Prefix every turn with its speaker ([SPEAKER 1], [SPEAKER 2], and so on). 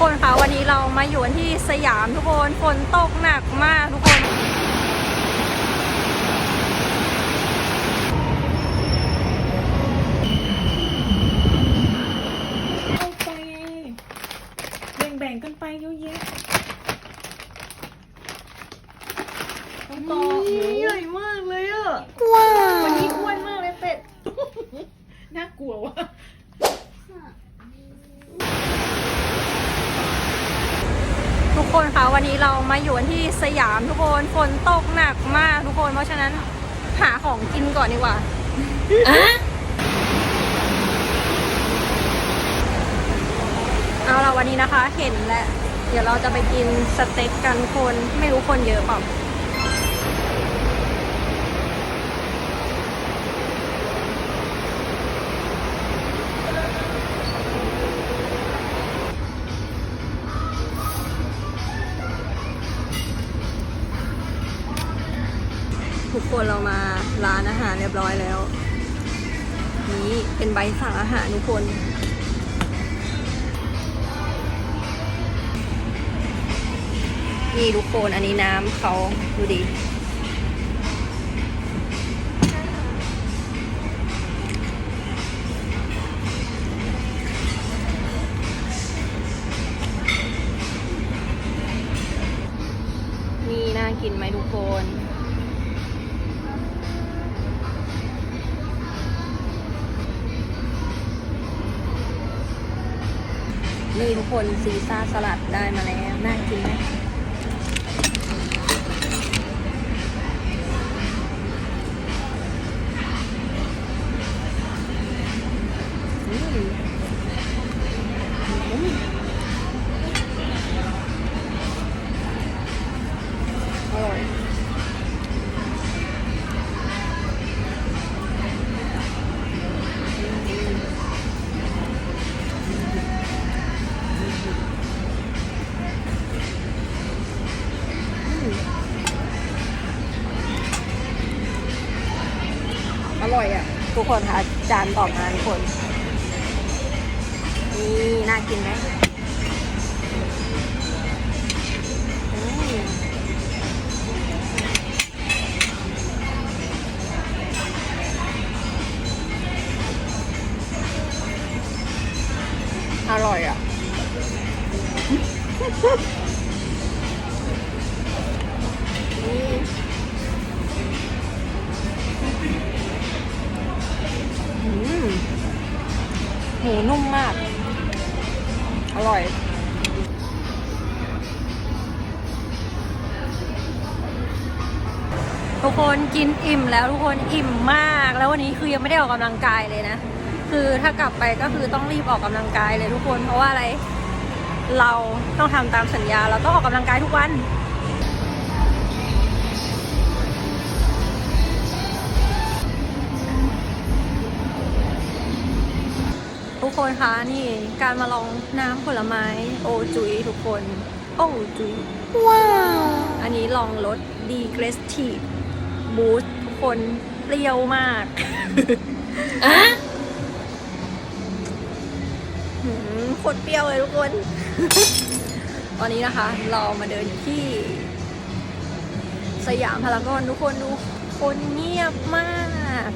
[SPEAKER 1] คนคะวันนี้เรามาอยู่กันที่สยามทุกคนฝนตกหนักมากทุกคน
[SPEAKER 2] เอาไปแบ่งแบ่งๆกันไปเยอะแยะน้องต่อ
[SPEAKER 1] ใหญ่มากเลยอะ
[SPEAKER 2] วันนี้อ้วนมากเลยเป็ด น่ากลัวว่ะ
[SPEAKER 1] ทุกคนคะวันนี้เรามาอยู่ที่สยามทุกคนฝนตกหนักมากทุกคน เพราะฉะนั้นหาของกินก่อนดีกว่าเอาละวันนี้นะคะเห็นแล้วเดี๋ยวเราจะไปกินสเต็กกันคนไม่รู้คนเยอะเปล่า ทุกคนเรามาร้านอาหารเรียบร้อยแล้ว นี่เป็นใบสั่งอาหารทุกคนนี่ทุกคนอันนี้น้ำเขาดูดินี่น่ากินไหมทุกคน นี่ทุกคนซีซ่าสลัดได้มาแล้ว น่ากินไหม ทุกคนคะจานต่อมาทุกคน นี่ น่ากินไหมอืมอร่อยอะ หมูนุ่มมาก อร่อยทุกคนกินอิ่มแล้วทุกคนอิ่มมาก แล้ววันนี้คือยังไม่ได้ออกกำลังกายเลยนะ คือถ้ากลับไปก็คือต้องรีบออกกำลังกายเลยทุกคนเพราะว่าอะไร เราต้องทำตามสัญญาเราต้องออกกำลังกายทุกวัน กคนคะนี่การมาลองน้ำผลไม้โอจุยทุกคน โอจุยว้าวอันนี้ลองรสดีเกรสทีบูสทุกคนเปรี้ยวมากหืมโคตรเปรี้ยวเลยทุกคน ตอนนี้นะคะ เรามาเดินที่ สยามพารากอนทุกคนดูคนเงียบมาก